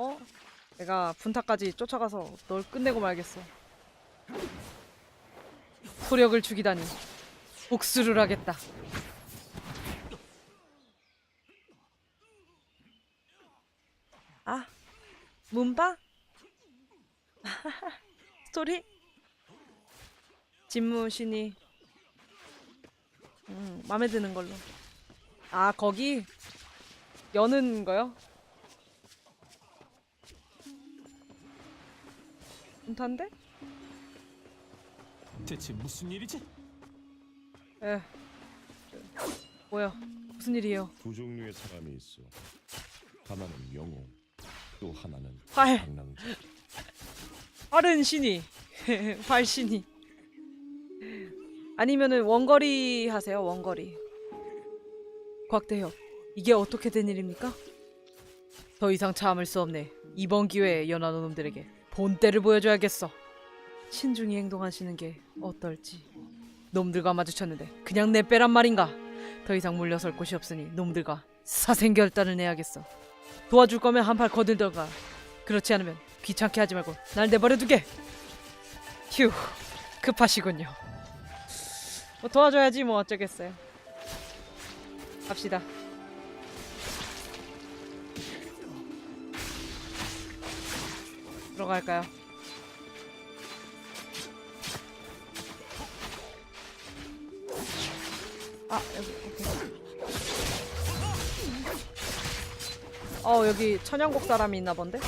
어? 내가 분타까지 쫓아가서 널 끝내고 말겠어. 소력을 죽이다니. 복수를 하겠다. 아, 문바? 스토리? 집무신이 음, 마음에 드는 걸로. 아, 거기 여는 거요? 분탄데? 대체 무슨 일이지? 에. 뭐야? 무슨 일이에요? 두 종류의 사람이 있어. 하나는 영웅, 또 하나는 활. 방랑자. 빠른 신이. 활 신이. 아니면은 원거리 하세요. 원거리. 곽대혁. 이게 어떻게 된 일입니까? 더 이상 참을 수 없네. 이번 기회에 연하는 놈들에게 본때를 보여줘야겠어. 신중히 행동하시는 게 어떨지. 놈들과 마주쳤는데 그냥 내 빼란 말인가? 더 이상 물러설 곳이 없으니 놈들과 사생결단을 내야겠어. 도와줄 거면 한팔 거들던가. 그렇지 않으면 귀찮게 하지 말고 날 내버려 두게. 휴, 급하시군요. 뭐 도와줘야지 뭐 어쩌겠어요. 갑시다. 들어갈까요? 아 여기 오케이. 어 여기 천연곡 사람이 있나 본데?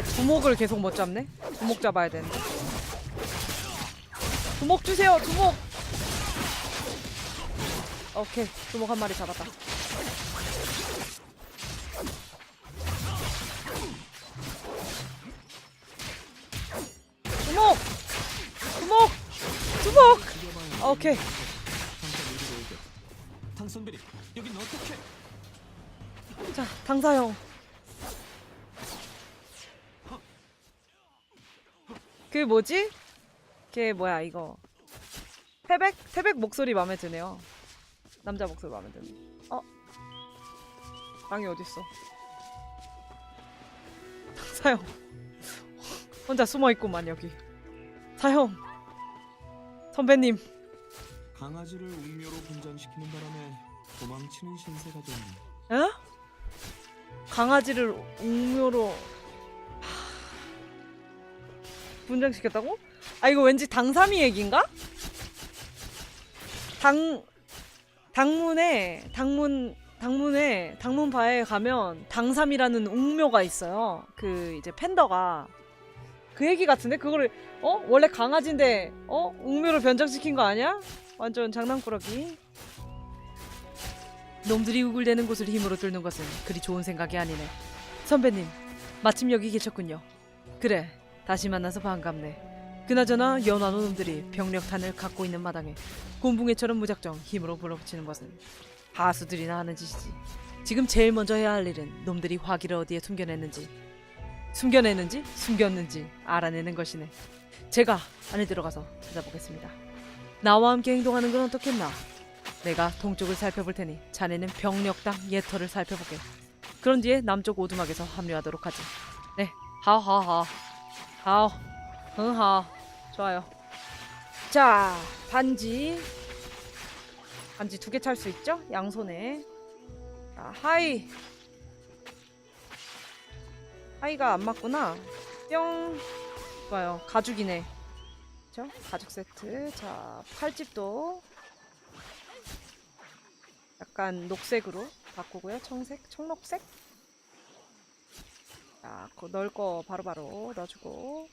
아 두목을 계속 못 잡네? 두목 잡아야 되는데. 두목 주세요 두목 오케이 두목 한 마리 잡았다. 두목 두목 두목 오케이. 여긴 어떻게? 자 당사형 그 뭐지? 걔 뭐야 이거 태백? 태백 목소리 마음에 드네요 남자 목소리 마음에 드네 어? 방이 어딨어 당사형 혼자 숨어있구만 여기 사형 선배님 강아지를 웅묘로 분장시키는 바람에 도망치는 신세가 됐네. 에? 강아지를 웅묘로 분장시켰다고? 아 이거 왠지 당삼이 얘기인가? 당 당문에 당문 당문에 당문 바에 가면 당삼이라는 웅묘가 있어요. 그 이제 팬더가 그 얘기 같은데 그거를 어 원래 강아지인데 어 웅묘로 변장시킨 거 아니야? 완전 장난꾸러기. 놈들이 우글대는 곳을 힘으로 뚫는 것은 그리 좋은 생각이 아니네. 선배님, 마침 여기 계셨군요. 그래, 다시 만나서 반갑네. 그나저나 연안호 놈들이 병력탄을 갖고 있는 마당에 곤붕해처럼 무작정 힘으로 불어붙이는 것은 하수들이나 하는 짓이지. 지금 제일 먼저 해야 할 일은 놈들이 화기를 어디에 숨겨냈는지, 숨겨냈는지, 숨겼는지 알아내는 것이네. 제가 안에 들어가서 찾아보겠습니다. 나와 함께 행동하는 건 어떻겠나? 내가 동쪽을 살펴볼 테니 자네는 병력당 예터를 살펴보게. 그런 뒤에 남쪽 오두막에서 합류하도록 하지. 네, 하하하, 하오, 응하, 좋아요. 자, 반지, 반지 두 개 찰 수 있죠? 양손에. 자, 하이. 하이가 안 맞구나. 뿅. 좋아요. 가죽이네. 그쵸? 가죽 세트. 자, 팔집도 약간 녹색으로 바꾸고요. 청색, 청록색. 자, 그 넣을 거 바로바로 넣어주고.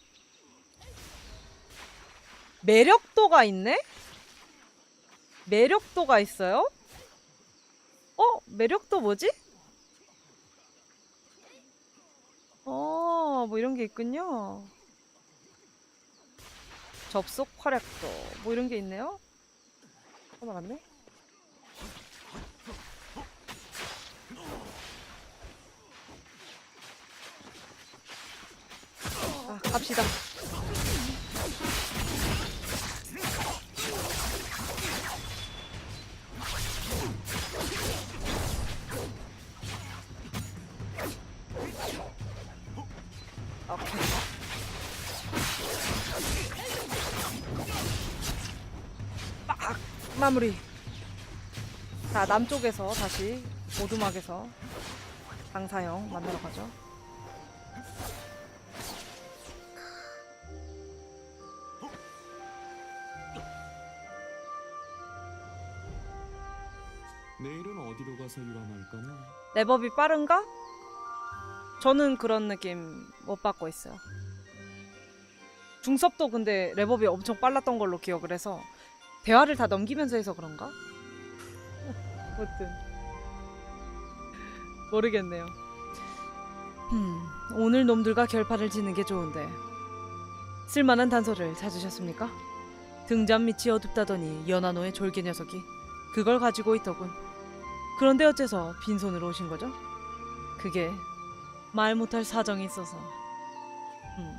매력도가 있네? 매력도가 있어요? 어? 매력도 뭐지? 어, 뭐 이런 게 있군요. 접속 활약도 뭐 이런 게 있네요. 넘어갔네. 아, 갑시다. 마무리. 자 남쪽에서 다시 오두막에서 강사형 만나러 가죠. 어디로 가서 유람할까나? 랩업이 빠른가? 저는 그런 느낌 못 받고 있어요. 중섭도 근데 랩업이 엄청 빨랐던 걸로 기억을 해서 대화를 다 넘기면서 해서 그런가? 아무튼 모르겠네요. 음, 오늘 놈들과 결판을 짓는 게 좋은데 쓸만한 단서를 찾으셨습니까? 등잔 밑이 어둡다더니 연하노의 졸개 녀석이 그걸 가지고 있더군. 그런데 어째서 빈손으로 오신 거죠? 그게 말 못할 사정이 있어서. 음.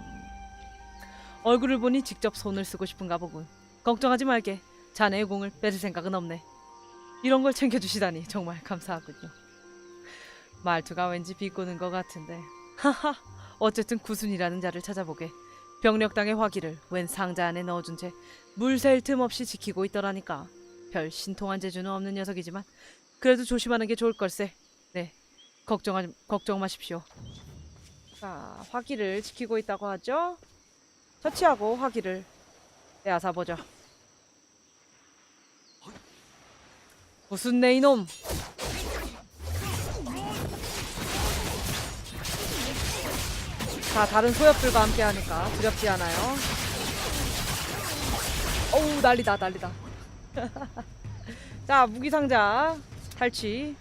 얼굴을 보니 직접 손을 쓰고 싶은가 보군. 걱정하지 말게. 자네의 공을 뺏을 생각은 없네. 이런 걸 챙겨주시다니 정말 감사하군요. 말투가 왠지 비꼬는 것 같은데. 하하. 어쨌든 구순이라는 자를 찾아보게. 병력당의 화기를 웬 상자 안에 넣어준 채 물샐 틈 없이 지키고 있더라니까. 별 신통한 재주는 없는 녀석이지만 그래도 조심하는 게 좋을 걸세. 네, 걱정하 걱정 마십시오. 자, 화기를 지키고 있다고 하죠. 처치하고 화기를 빼앗아 보죠. 무슨 내 이놈? 자, 다른 소엽들과 함께 하니까 두렵지 않아요. 어우, 난리다, 난리다. 자, 무기 상자 탈취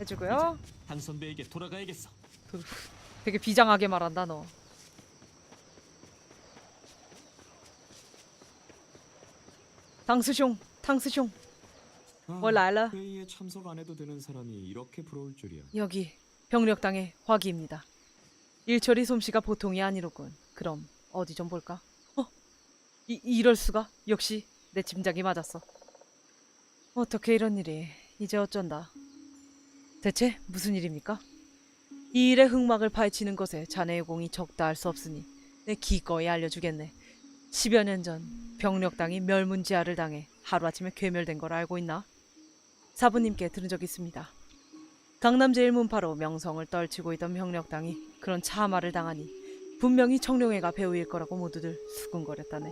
해주고요. 한 선배에게 돌아가야겠어. 되게 비장하게 말한다 너. 탕스숑, 탕스숑. 아, 뭘 알아? 회의에 참석 안 해도 되는 사람이 이렇게 부러울 줄이야. 여기 병력당의 화기입니다. 일처리 솜씨가 보통이 아니로군. 그럼 어디 좀 볼까? 어? 이, 이럴 수가? 역시 내 짐작이 맞았어. 어떻게 이런 일이? 이제 어쩐다. 대체 무슨 일입니까? 이 일의 흑막을 파헤치는 것에 자네의 공이 적다 할 수 없으니 내 기꺼이 알려주겠네. 10여 년 전 병력당이 멸문지하를 당해 하루아침에 괴멸된 걸 알고 있나? 사부님께 들은 적 있습니다. 강남 제일문파로 명성을 떨치고 있던 병력당이 그런 참화를 당하니 분명히 청룡회가 배우일 거라고 모두들 수군거렸다네.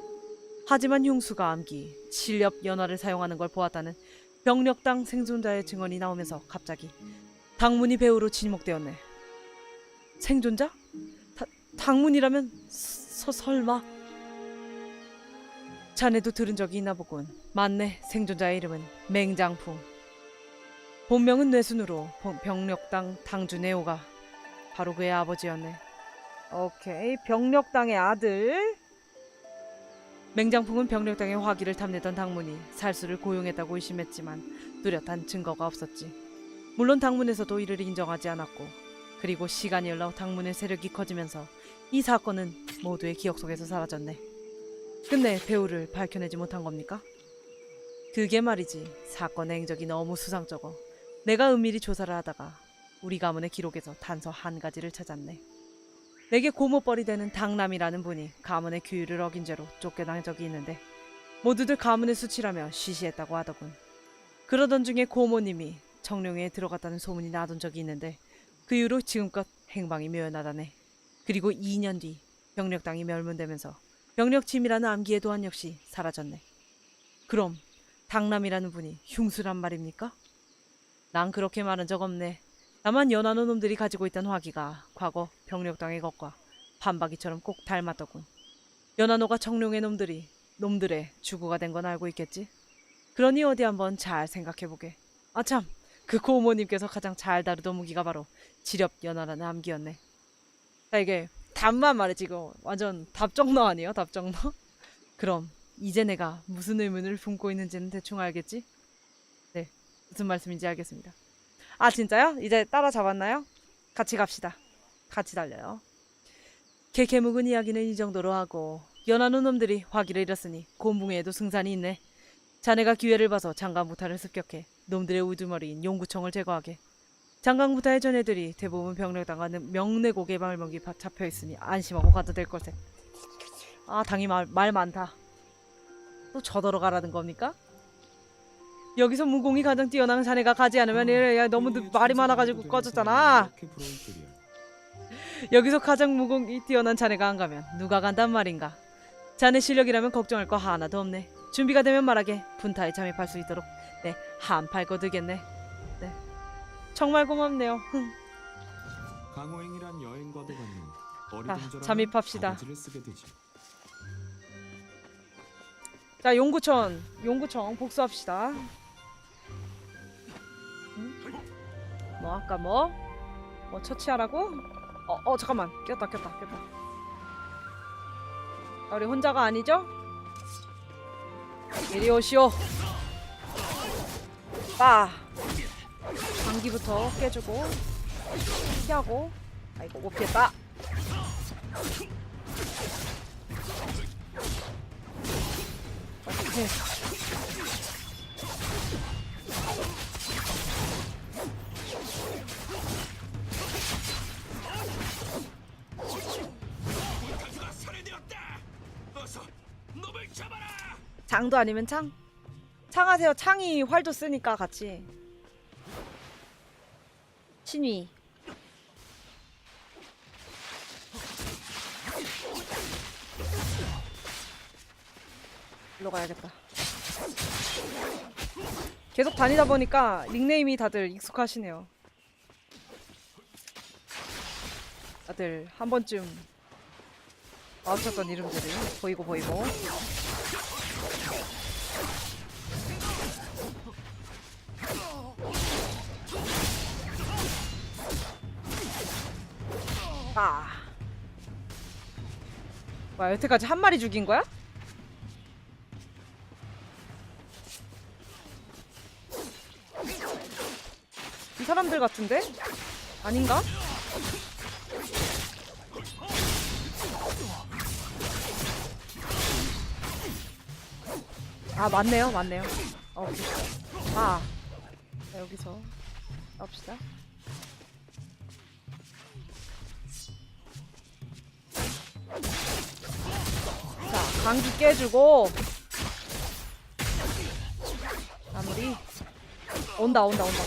하지만 흉수가 암기, 칠렵 연화를 사용하는 걸 보았다는 병력당 생존자의 증언이 나오면서 갑자기 당문이 배우로 지목되었네. 생존자? 다, 당문이라면 서, 설마? 자네도 들은 적이 있나 보군. 맞네. 생존자의 이름은 맹장풍. 본명은 뇌순으로 본- 병력당 당주 네오가 바로 그의 아버지였네. 오케이. 병력당의 아들. 맹장풍은 병력당의 화기를 탐내던 당문이 살수를 고용했다고 의심했지만 뚜렷한 증거가 없었지. 물론 당문에서도 이를 인정하지 않았고 그리고 시간이 흘러 당문의 세력이 커지면서 이 사건은 모두의 기억 속에서 사라졌네. 근데 배우를 밝혀내지 못한 겁니까? 그게 말이지 사건의 행적이 너무 수상쩍어 내가 은밀히 조사를 하다가 우리 가문의 기록에서 단서 한 가지를 찾았네. 내게 고모뻘이 되는 당남이라는 분이 가문의 규율을 어긴 죄로 쫓겨난 적이 있는데 모두들 가문의 수치라며 시시했다고 하더군. 그러던 중에 고모님이 청룡회에 들어갔다는 소문이 나던 적이 있는데 그 이후로 지금껏 행방이 묘연하다네. 그리고 2년 뒤 병력당이 멸문되면서 병력침이라는 암기의 도안 역시 사라졌네. 그럼 당남이라는 분이 흉수란 말입니까? 난 그렇게 말한 적 없네. 다만 연하노 놈들이 가지고 있던 화기가 과거 병력당의 것과 판박이처럼 꼭 닮았더군. 연하노가 청룡의 놈들이 놈들의 주구가 된 건 알고 있겠지? 그러니 어디 한번 잘 생각해보게. 아참, 그 고모님께서 가장 잘 다루던 무기가 바로 지렵 연화라는 암기였네. 자 이게 답만 말해 지금 완전 답정너 아니에요 답정너? 그럼 이제 내가 무슨 의문을 품고 있는지는 대충 알겠지? 네 무슨 말씀인지 알겠습니다. 아 진짜요? 이제 따라잡았나요? 같이 갑시다. 같이 달려요. 개 개 묵은 이야기는 이 정도로 하고 연하는 놈들이 화기를 잃었으니 곤붕에도 승산이 있네. 자네가 기회를 봐서 장강부타를 습격해 놈들의 우두머리인 용구청을 제거하게. 장강부타의 전애들이 대부분 병력당하는 명내고 개 발목이 바- 잡혀 있으니 안심하고 가도 될 걸세. 아 당이 말, 말 많다. 또 저더러 가라는 겁니까? 여기서 무공이 가장 뛰어난 자네가 가지 않으면 이래 야 너무 늦- 말이 많아가지고 꺼졌잖아. 이렇게 부러울 줄이야. 여기서 가장 무공이 뛰어난 자네가 안 가면 누가 간단 말인가? 자네 실력이라면 걱정할 거 하나도 없네. 준비가 되면 말하게 분타에 잠입할 수 있도록 네 한팔 거두겠네. 네 정말 고맙네요. 흥. 강호행이란 여행과도 같는 자, 어리둥절한 잠입합시다. 바가지를 쓰게 되지. 자 용구청 용구청 복수합시다. 뭐 아까 뭐? 뭐 처치하라고? 어, 어 잠깐만 꼈다 꼈다 꼈다. 자, 우리 혼자가 아니죠? 이리 오시오. 빠. 장기부터 깨주고 피하고. 아이고 못 피했다. 장도 아니면 창? 창하세요. 창이 활도 쓰니까 같이. 신위. 일로 가야겠다. 계속 다니다 보니까 닉네임이 다들 익숙하시네요. 다들 한 번쯤 마주쳤던 이름들이 보이고 보이고. 아. 와 여태까지 한 마리 죽인 거야? 이 사람들 같은데? 아닌가? 아 맞네요 맞네요. 어. 아 자, 여기서 싸웁시다. 자 강기 깨주고 마무리. 온다 온다 온다.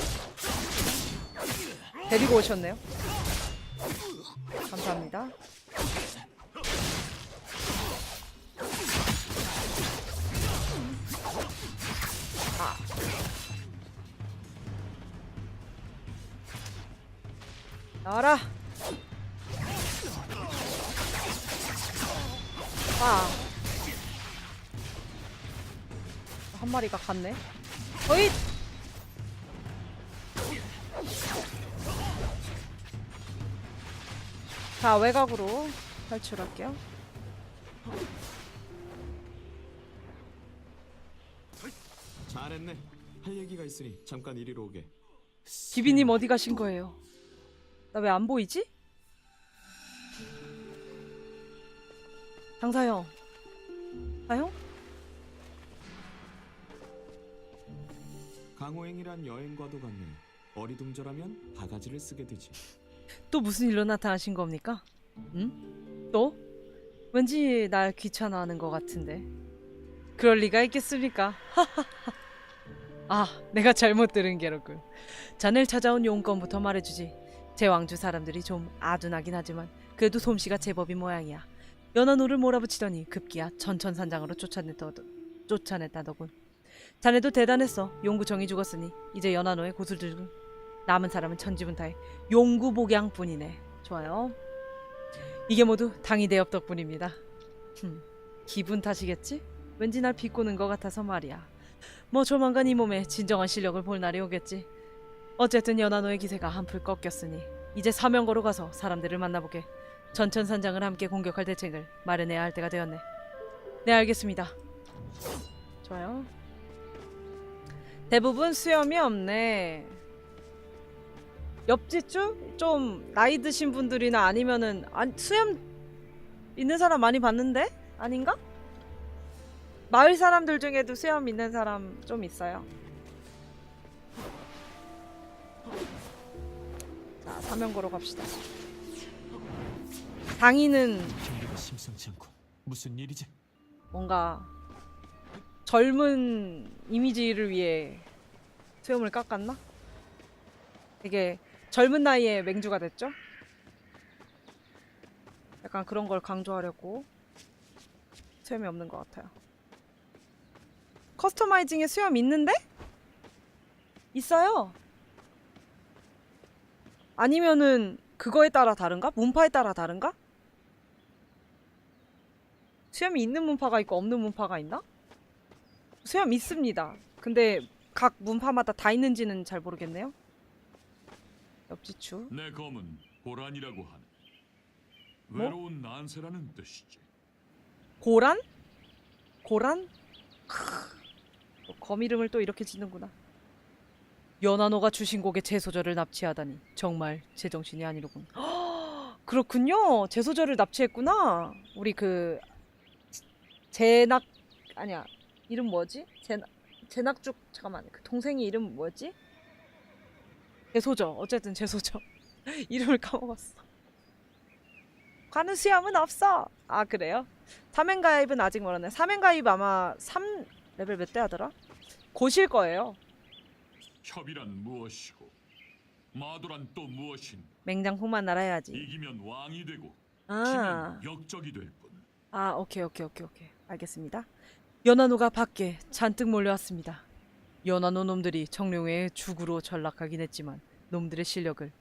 데리고 오셨네요. 감사합니다 나와라 아. 한 마리가 갔네. 어이! 자, 외곽으로 탈출할게요. 잘했네. 할 얘기가 있으니 잠깐 이리로 오게. 비비님 어디 가신 거예요? 나 왜 안 보이지? 장사형. 사형? 강호행이란 여행과도 같는 어리둥절하면 바가지를 쓰게 되지. 또 무슨 일로 나타나신 겁니까? 응? 또? 왠지 날 귀찮아하는 것 같은데. 그럴 리가 있겠습니까? 아, 내가 잘못 들은 게로군. 자넬 찾아온 용건부터 말해주지. 제 왕주 사람들이 좀 아둔하긴 하지만 그래도 솜씨가 제법인 모양이야. 연한호를 몰아붙이더니 급기야 천천산장으로 쫓아냈더, 쫓아냈다더군. 자네도 대단했어. 용구정이 죽었으니 이제 연한호의 고수들 중 남은 사람은 천지분타의 용구복양뿐이네. 좋아요. 이게 모두 당이 대업 덕분입니다. 흠, 기분 탓이겠지? 왠지 날 비꼬는 것 같아서 말이야. 뭐 조만간 이 몸에 진정한 실력을 볼 날이 오겠지. 어쨌든 연한호의 기세가 한풀 꺾였으니 이제 사명거로 가서 사람들을 만나보게 전천산장을 함께 공격할 대책을 마련해야 할 때가 되었네. 네 알겠습니다. 좋아요. 대부분 수염이 없네. 옆집주 좀 나이 드신 분들이나 아니면은 안, 수염 있는 사람 많이 봤는데 아닌가? 마을 사람들 중에도 수염 있는 사람 좀 있어요. 자 사명거로 갑시다. 당이는 경기가 심상치 않고 무슨 일이지? 뭔가 젊은 이미지를 위해 수염을 깎았나? 되게 젊은 나이에 맹주가 됐죠? 약간 그런 걸 강조하려고 수염이 없는 것 같아요. 커스터마이징에 수염 있는데? 있어요. 아니면은 그거에 따라 다른가? 문파에 따라 다른가? 수염이 있는 문파가 있고 없는 문파가 있나? 수염 있습니다. 근데 각 문파마다 다 있는지는 잘 모르겠네요. 옆지추. 내 검은 고란이라고 하네. 뭐? 외로운 난세라는 뜻이지. 고란? 고란? 크, 또검 이름을 또 이렇게 짓는구나. 연한호가 주신 곡에 제소절을 납치하다니 정말 제정신이 아니로군. 그렇군요. 제 소절을 납치했구나. 우리 그 제낙 아니야 이름 뭐지? 제낙 제낙죽 잠깐만 그 동생이 이름 뭐였지? 제소저 어쨌든 제소저 이름을 까먹었어. 가는 수염은 없어. 아 그래요? 사맹가입은 아직 멀었네. 사맹가입 아마 3 레벨 몇 대 하더라? 고실 거예요. 협이란 무엇이고 마도란 또 무엇인? 맹장풍만 날아야지. 이기면 왕이 되고 아, 지면 역적이 될 뿐. 아 오케이 오케이 오케이 오케이 알겠습니다. 연한호가 밖에 잔뜩 몰려왔습니다. 연한호 놈들이 정룡회의 죽으로 전락하긴 했지만 놈들의 실력을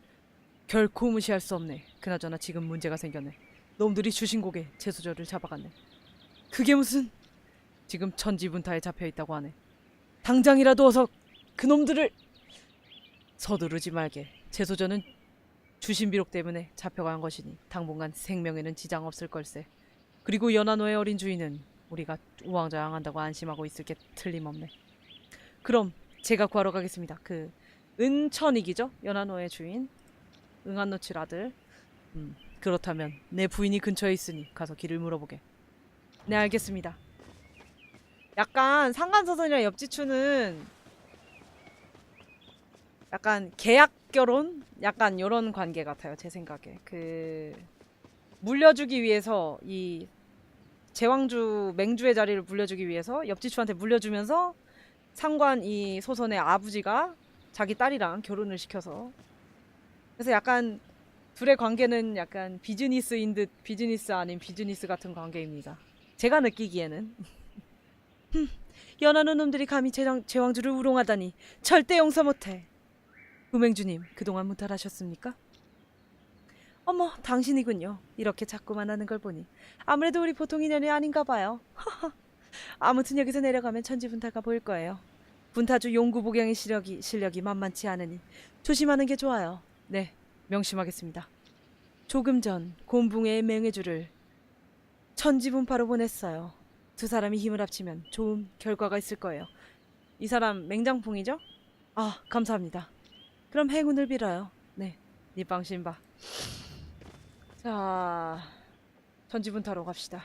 결코 무시할 수 없네. 그나저나 지금 문제가 생겼네. 놈들이 주신 곡에 제수저를 잡아갔네. 그게 무슨 지금 천지분타에 잡혀 있다고 하네. 당장이라도 어서 그놈들을 서두르지 말게. 제소저는 주신 비록 때문에 잡혀간 것이니 당분간 생명에는 지장 없을 걸세. 그리고 연한호의 어린 주인은 우리가 우왕좌왕한다고 안심하고 있을 게 틀림없네. 그럼 제가 구하러 가겠습니다. 그 은천익이죠? 연한호의 주인 응한노칠 아들. 음, 그렇다면 내 부인이 근처에 있으니 가서 길을 물어보게. 네 알겠습니다. 약간 상간서선이랑 옆지추는 약간 계약 결혼 약간 요런 관계 같아요 제 생각에 그 물려주기 위해서 이 제왕주 맹주의 자리를 물려주기 위해서 옆지추한테 물려주면서 상관 이 소선의 아버지가 자기 딸이랑 결혼을 시켜서 그래서 약간 둘의 관계는 약간 비즈니스인 듯 비즈니스 아닌 비즈니스 같은 관계입니다. 제가 느끼기에는 흠, 연하는 놈들이 감히 제왕, 제왕주를 우롱하다니 절대 용서 못해. 구맹주님 그동안 무탈하셨습니까? 어머 당신이군요. 이렇게 자꾸만 하는 걸 보니 아무래도 우리 보통 인연이 아닌가 봐요. 아무튼 여기서 내려가면 천지분타가 보일 거예요. 분타주 용구복양의 실력이 실력이 만만치 않으니 조심하는 게 좋아요. 네, 명심하겠습니다. 조금 전 곤붕의 맹해주를 천지분파로 보냈어요. 두 사람이 힘을 합치면 좋은 결과가 있을 거예요. 이 사람 맹장풍이죠? 아, 감사합니다. 그럼 행운을 빌어요. 네, 니빵신바. 자, 천지분타로 갑시다.